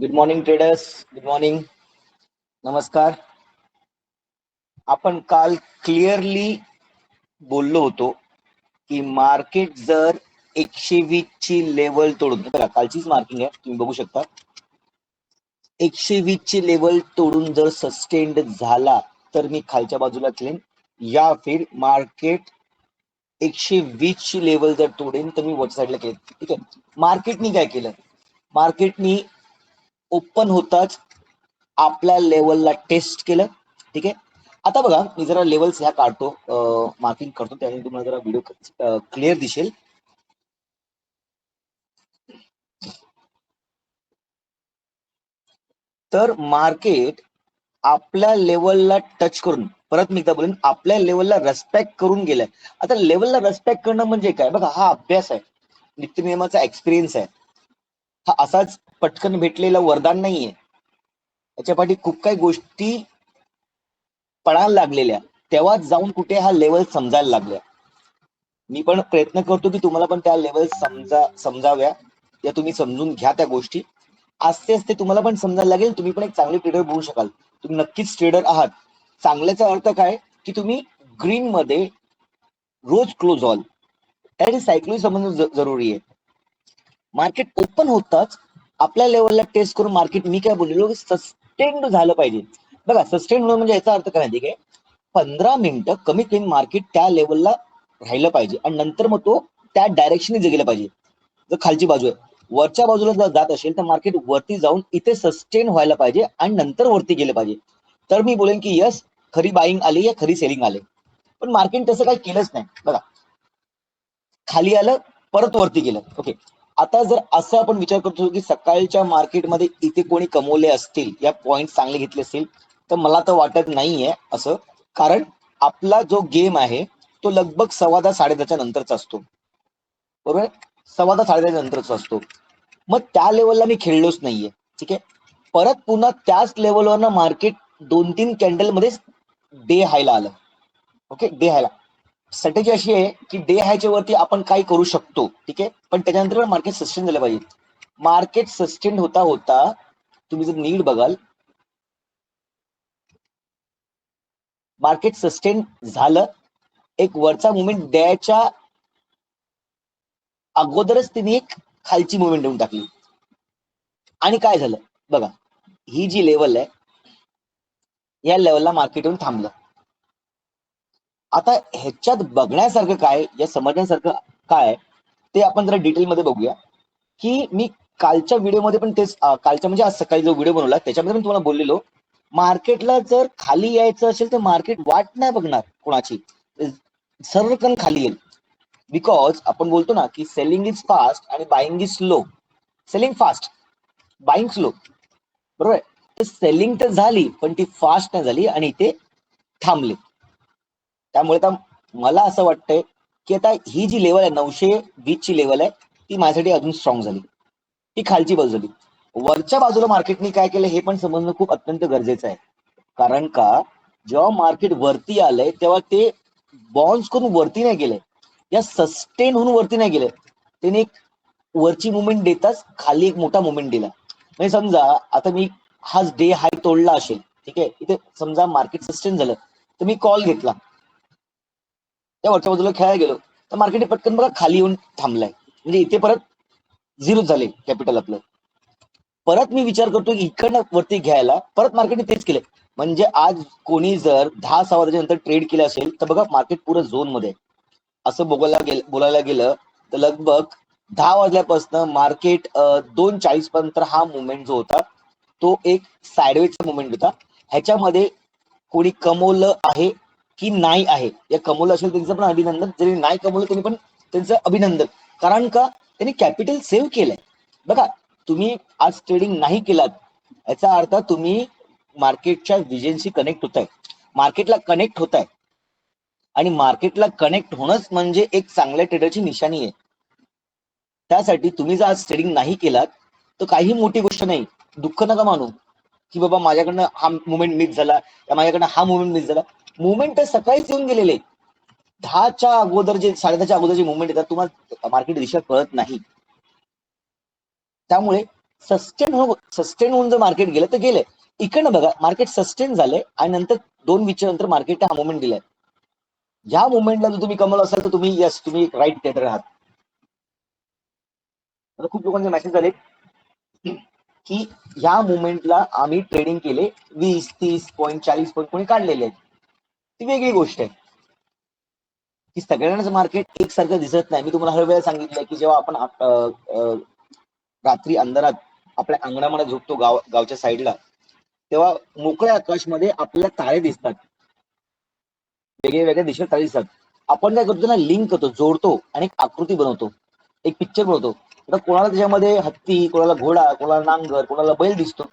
Good morning traders good morning नमस्कार. आपण काल क्लिअरली बोललो होतो की मार्केट जर एकशे वीस ची लेवल तोडून बघा कालचीच मार्किंग आहे तुम्ही बघू शकता. एकशे वीस ची लेवल तोडून जर सस्टेंड झाला तर मी खालच्या बाजूला खेळेन या फिर मार्केट एकशे वीस ची लेवल जर तोडेन तर मी वरच्या साईडला केलं ठीक आहे? मार्केटनी काय केलं? मार्केटनी ओपन होताच आपल्या लेवलला टेस्ट केलं. ठीक आहे? आता बघा मी जरा लेवल्स ह्या काढतो मार्किंग करतो त्याने तुम्हाला जरा व्हिडिओ क्लिअर दिसेल. तर मार्केट आपल्या लेवलला टच करून परत मी एकदा बोलेन आपल्या लेवलला रेस्पेक्ट करून गेलाय. आता लेवलला रेस्पेक्ट करणं म्हणजे काय? बघा हा अभ्यास आहे. नित्यनियमाचा एक्सपिरियन्स आहे. हा असाच पटकन भेटलेलं वरदान नाहीये. याच्या पाठी खूप काही गोष्टी पळायला लागलेल्या. तेव्हा जाऊन कुठे हा लेवल समजायला लागल्या. मी पण प्रयत्न करतो की तुम्हाला पण त्या लेवल समजा समजाव्या. या तुम्ही समजून घ्या त्या गोष्टी. आस्ते आस्ते तुम्हाला पण समजायला लागेल. तुम्ही पण एक चांगले ट्रेडर बनू शकाल. तुम्ही नक्कीच ट्रेडर आहात. चांगल्याचा अर्थ काय? की तुम्ही ग्रीन मध्ये रोज क्लोज ऑल त्यासाठी सायकलिंग समजणं जरुरी आहे. मार्केट ओपन होताच आपल्या लेवलला टेस्ट करून मार्केट मी काय बोललेलो सस्टेंड झालं पाहिजे. बघा सस्टेंड होणं म्हणजे याचा अर्थ काय माहिती काय पंधरा मिनिटं कमीत कमी मार्केट त्या लेवलला राहिलं पाहिजे आणि नंतर मग तो त्या डायरेक्शनने गेलं पाहिजे. जर खालची बाजू आहे. वरच्या बाजूला जर जात असेल तर मार्केट वरती जाऊन इथे सस्टेन व्हायला पाहिजे आणि नंतर वरती गेलं पाहिजे. तर मी बोलेन की यस खरी बाईंग आली या खरी सेलिंग आले. पण मार्केट तसं काही केलंच नाही. बघा खाली आलं परत वरती गेलं. ओके आता जर असं आपण विचार करतो की सकाळच्या मार्केटमध्ये इथे कोणी कमवले असतील या पॉइंट चांगले घेतले असतील तर मला तर वाटत नाहीये असं. कारण आपला जो गेम आहे तो लगभग सव्वा दहा साडे दहाच्या नंतरचा असतो. बरोबर? सव्वा दहा साडे दहा नंतरचा असतो. मग त्या लेवलला मी खेळलोच नाहीये. ठीक आहे? परत पुन्हा त्याच लेवलवर मार्केट दोन तीन कॅन्डलमध्ये डे हायला आलं. Okay day हायला. स्ट्रॅटेजी अशी आहे की डे हायच्या वरती आपण काय करू शकतो ठीक आहे? पण त्याच्यानंतर मार्केट सस्टेन झालं पाहिजे. मार्केट सस्टेन होता होता तुम्ही जर नीट बघाल मार्केट सस्टेन झालं. एक वरचा मुवमेंट द्यायच्या अगोदरच तिने एक खालची मुवमेंट देऊन टाकली. आणि काय झालं? बघा ही जी लेवल आहे या लेवलला मार्केट येऊन थांबलं. आता ह्याच्यात बघण्यासारखं काय या समजण्यासारखं काय ते आपण जरा डिटेलमध्ये बघूया. की मी कालच्या व्हिडिओमध्ये पण तेच कालच्या म्हणजे आज सकाळी जो व्हिडिओ बनवला त्याच्यामध्ये पण तुम्हाला बोललेलो मार्केटला जर खाली यायचं असेल तर मार्केट वाट नाही बघणार कोणाची. सर्वकन खाली येईल. बिकॉज आपण बोलतो ना की सेलिंग इज फास्ट आणि buying is slow selling fast buying slow बरोबर सेलिंग तर झाली पण ती फास्ट नाही झाली आणि ते थांबले. त्यामुळे आता मला असं वाटतंय की आता ही जी लेवल आहे नऊशे वीस ची लेवल आहे ती माझ्यासाठी अजून स्ट्रॉंग झाली. ती खालची बाजू झाली. वरच्या बाजूला मार्केटने काय केलं हे पण समजणं खूप अत्यंत गरजेचं आहे. कारण का जेव्हा मार्केट वरती आलंय तेव्हा ते बॉन्स करून वरती नाही गेले. या सस्टेन होऊन वरती नाही गेले. त्याने एक वरची मुवमेंट देताच खाली एक मोठा मुवमेंट दिला. म्हणजे समजा आता मी हाच डे हाय तोडला असेल ठीक आहे? इथे समजा मार्केट सस्टेन झालं तर मी कॉल घेतला. त्या वरच्या बाजूला खेळायला गेलो तर मार्केट पटकन बघा खाली येऊन थांबलाय. म्हणजे इथे परत झिरो झाले कॅपिटल आपलं. परत मी विचार करतो की इकडनं वरती घ्यायला परत मार्केटने तेच केले म्हणजे आज कोणी जर दहा सहा नंतर ट्रेड केलं असेल तर बघा मार्केट पुरं झोनमध्ये असं बोलायला गेलं बोलायला गेलं तर लगभग दहा वाजल्यापासून मार्केट दोन चाळीस पर्यंत हा मुवमेंट जो होता तो एक साइडवेचा मुवमेंट होता. ह्याच्यामध्ये कोणी कमवलं आहे की नाही आहे. या कमवलं असेल त्यांचं पण अभिनंदन. जरी नाही कमवलं त्यांनी पण त्यांचं अभिनंदन. कारण का? त्यांनी कॅपिटल सेव्ह केलंय. बघा तुम्ही आज ट्रेडिंग नाही केलात याचा अर्थ तुम्ही मार्केटच्या विजनशी कनेक्ट होत आहे मार्केटला कनेक्ट होत आहे आणि मार्केटला कनेक्ट होणंच म्हणजे एक चांगल्या ट्रेडरची निशाणी आहे. त्यासाठी तुम्ही जर आज ट्रेडिंग नाही केलात तर काही मोठी गोष्ट नाही. दुःख नका मानू. की बाबा माझ्याकडनं हा मुवमेंट मिस झाला या माझ्याकडनं हा मुवमेंट मिस झाला. मुवमेंट तर सकाळीच येऊन गेलेले. दहाच्या अगोदर जे साडे दहाच्या अगोदर जे मुवमेंट येतात तुम्हाला मार्केट दिशा कळत नाही. त्यामुळे सस्टेन हो सस्टेन होऊन जर मार्केट गेलं तर गेलं इकडनं बघा मार्केट सस्टेन झालंय आणि नंतर दोन वीकच्या नंतर मार्केट हा मुवमेंट दिलाय ज्या मुवमेंटला जर तुम्ही कमवलं असाल तर तुम्ही यस तुम्ही राईट ट्रेडर आहात. आता खूप लोकांचे मेसेज झाले की ह्या मुवमेंटला आम्ही ट्रेडिंग केले वीस तीस पॉईंट चाळीस पॉईंट कोणी काढलेले आहेत. ती वेगळी गोष्ट आहे. की सगळ्यांनाच मार्केट एकसारखं दिसत नाही. मी तुम्हाला हर वेळेला सांगितलंय की जेव्हा आपण रात्री अंधारात आपल्या अंगणामध्ये झोपतो गाव गावच्या साईडला तेव्हा मोकळ्या आकाशमध्ये आपल्याला तारे दिसतात. वेगळ्या वेगळ्या दिशेत तारे दिसतात. आपण काय करतो ना लिंक करतो जोडतो आणि एक आकृती बनवतो. एक पिक्चर बनवतो. आता कोणाला त्याच्यामध्ये हत्ती कोणाला घोडा कोणाला नांगर कोणाला बैल दिसतो.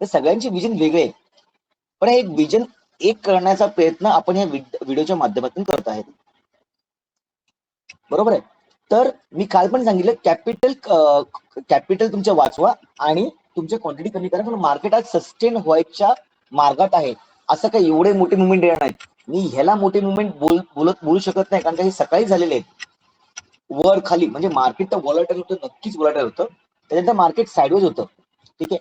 तर सगळ्यांचे विजन वेगळे आहे. पण हे एक विजन एक करण्याचा प्रयत्न आपण या व्हिडिओच्या माध्यमातून करत आहेत. बरोबर आहे? तर मी काल पण सांगितलं कॅपिटल कॅपिटल तुमच्या वाचवा आणि तुमच्या क्वांटिटी कमी करा पण मार्केट आज सस्टेन व्हायच्या मार्गात आहे. असं काही एवढे मोठे मुवमेंट येणार नाहीत. मी ह्याला मोठे मुवमेंट बोल बोलत बोलू शकत नाही कारण का हे सकाळी झालेले आहेत. वर खाली म्हणजे मार्केट तर वॉलेटाईल होतं नक्कीच वॉलेटाईल होतं. त्याच्यानंतर मार्केट साईडवेज होतं. ठीक आहे?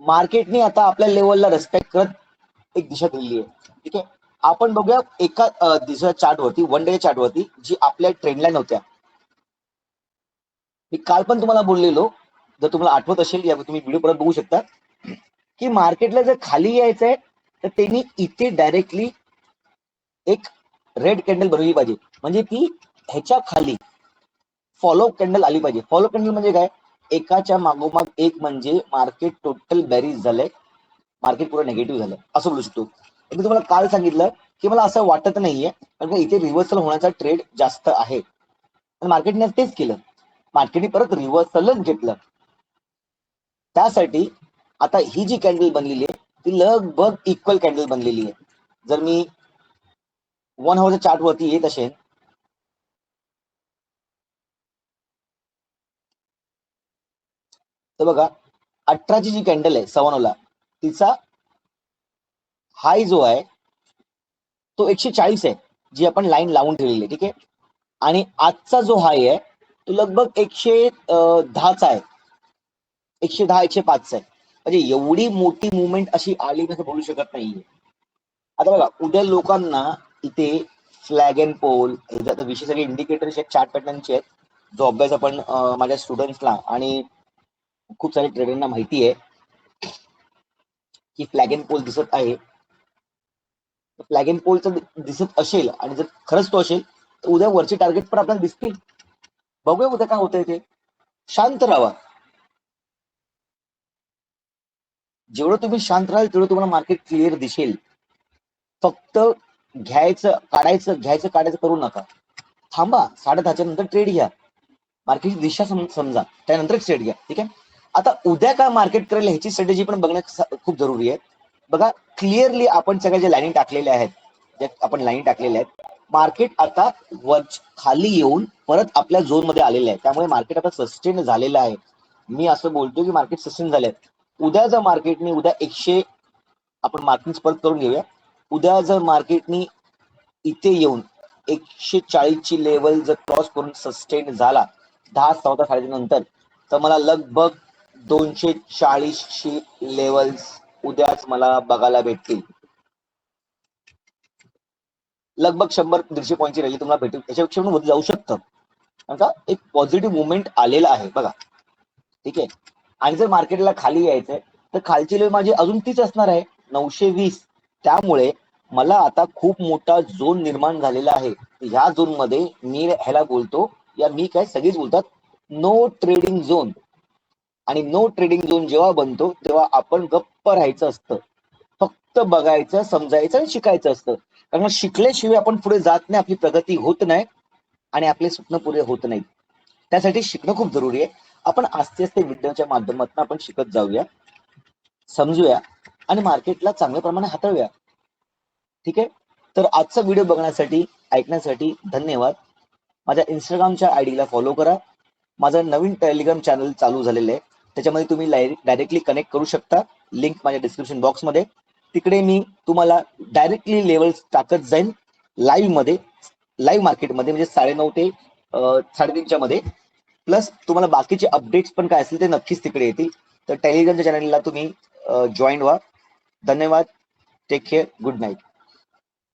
मार्केटने आता आपल्या लेवलला रेस्पेक्ट करत एक दिशा दिलेली आहे. ठीक आहे? आपण बघूया एका दिशा चार्ट वरती वन डे चार्ट वरती जी आपल्या ट्रेंडलाईन होत्या मी काल पण तुम्हाला बोललेलो. जर तुम्हाला आठवत असेल या तुम्ही व्हिडिओ परत बघू शकता. की मार्केटला जर खाली यायचंय तर त्यांनी इथे डायरेक्टली एक रेड कॅन्डल बनवली पाहिजे. म्हणजे ती ह्याच्या खाली फॉलो कॅन्डल आली पाहिजे. फॉलो कॅन्डल म्हणजे काय? एकाच्या मागोमाग एक म्हणजे मार्केट टोटल बॅरीज झालंय. मार्केट पूर्ण निगेटिव्ह झालंय. असं बोलू शकतो. मी तुम्हाला काल सांगितलं की मला असं वाटत नाहीये कारण इथे रिव्हर्सल होण्याचा ट्रेड जास्त आहे. मार्केटने तेच केलं. मार्केटने परत रिव्हर्सलच घेतलं. त्यासाठी आता ही जी कॅन्डल बनलेली आहे ती लगभग इक्वल कॅन्डल बनलेली आहे. जर मी वन हवरच्या चार्ट वरती येत असेल तर बघा अठराची जी कॅन्डल आहे सवानोला तिचा हाय जो आहे तो एकशे चाळीस आहे जी आपण लाईन लावून ठेवलेली आहे ठीक आहे? आणि आजचा जो हाय आहे तो लगभग एकशे दहाचा आहे. एकशे दहा एकशे पाचचा आहे. म्हणजे एवढी मोठी मुवमेंट अशी आली असं बोलू शकत नाहीये. आता बघा उद्या लोकांना इथे फ्लॅग अँड पोल विशेष सगळे इंडिकेटर्स आहेत चार्ट पॅटर्नचे आहेत जो अभ्यास आपण माझ्या स्टुडंट्सला आणि खूप सारे ट्रेडरना माहिती आहे की फ्लॅग अँड पोल दिसत आहे. फ्लॅग अँड पोलचं दिसत असेल आणि जर खरंच तो असेल तर उद्या वरचे टार्गेट पण आपल्याला दिसतील. बघूया उद्या काय होतंय ते. शांत राहा. जेवढं तुम्ही शांत राहाल तेवढं तुम्हाला मार्केट क्लिअर दिसेल. फक्त घ्यायचं काढायचं घ्यायचं काढायचं करू नका. थांबा. साडे दहाच्या नंतर ट्रेड घ्या. मार्केटची दिशा समजा. त्यानंतर ट्रेड घ्या. ठीक आहे? आता उद्या काय मार्केट करेल ह्याची स्ट्रॅटेजी पण बघणं खूप जरुरी आहे. बघा क्लिअरली आपण सगळ्या ज्या लाईनी टाकलेल्या आहेत ज्या आपण लाईन टाकलेल्या आहेत मार्केट आता वर खाली येऊन परत आपल्या झोनमध्ये आलेलं आहे त्यामुळे मार्केट आता सस्टेन झालेलं आहे. मी असं बोलतो की मार्केट सस्टेन झालंय उद्या जर मार्केटने उद्या एकशे आपण मार्किंग परत करून घेऊया. उद्या जर मार्केटनी इथे येऊन एकशे चाळीसची लेवल जर क्रॉस करून सस्टेन झाला दहा चौदा साडे नंतर तर मला लगभग दोनशे चाळीसची लेवल्स उद्याच मला बघायला भेटतील. लगभग शंभर दीडशे पॉईंटची रॅली तुम्हाला भेटेल त्याच्यापेक्षा पण जाऊ शकतं. कारण का एक पॉझिटिव्ह मुवमेंट आलेला आहे. बघा. ठीक आहे? आणि जर मार्केटला खाली यायचंय तर खालची लेवल माझी अजून तीच असणार आहे. नऊशे वीस. त्यामुळे मला आता खूप मोठा झोन निर्माण झालेला आहे. ह्या झोनमध्ये मी ह्याला बोलतो. या मी काय सगळीच बोलतात. नो ट्रेडिंग झोन आणि नो ट्रेडिंग झोन जेव्हा बनतो तेव्हा आपण गप्प राहायचं असतं. फक्त बघायचं समजायचं आणि शिकायचं असतं. कारण शिकल्याशिवाय आपण पुढे जात नाही आपली प्रगती होत नाही आणि आपले स्वप्न पुरे होत नाहीत त्यासाठी शिकणं खूप जरुरी आहे. आपण आस्ते आस्ते व्हिडिओच्या माध्यमातून आपण शिकत जाऊया समजूया आणि मार्केटला चांगल्या प्रमाणे हाताळूया. ठीक आहे? तर आजचा व्हिडिओ बघण्यासाठी ऐकण्यासाठी धन्यवाद. माझ्या इंस्टाग्रामच्या आयडीला फॉलो करा. माझं नवीन टेलिग्राम चॅनल चालू झालेलं आहे. त्याच्यामध्ये तुम्ही डायरेक्टली कनेक्ट करू शकता. लिंक माझ्या डिस्क्रिप्शन बॉक्समध्ये तिकडे मी तुम्हाला डायरेक्टली लेवल्स टाकत जाईन. लाईव्हमध्ये लाईव्ह मार्केटमध्ये म्हणजे साडेनऊ ते साडेतीनच्या मध्ये. प्लस तुम्हाला बाकीचे अपडेट्स पण काय असतील ते नक्कीच तिकडे येतील. तर टेलिग्रामच्या चॅनलला तुम्ही जॉईन व्हा. धन्यवाद. Take care good night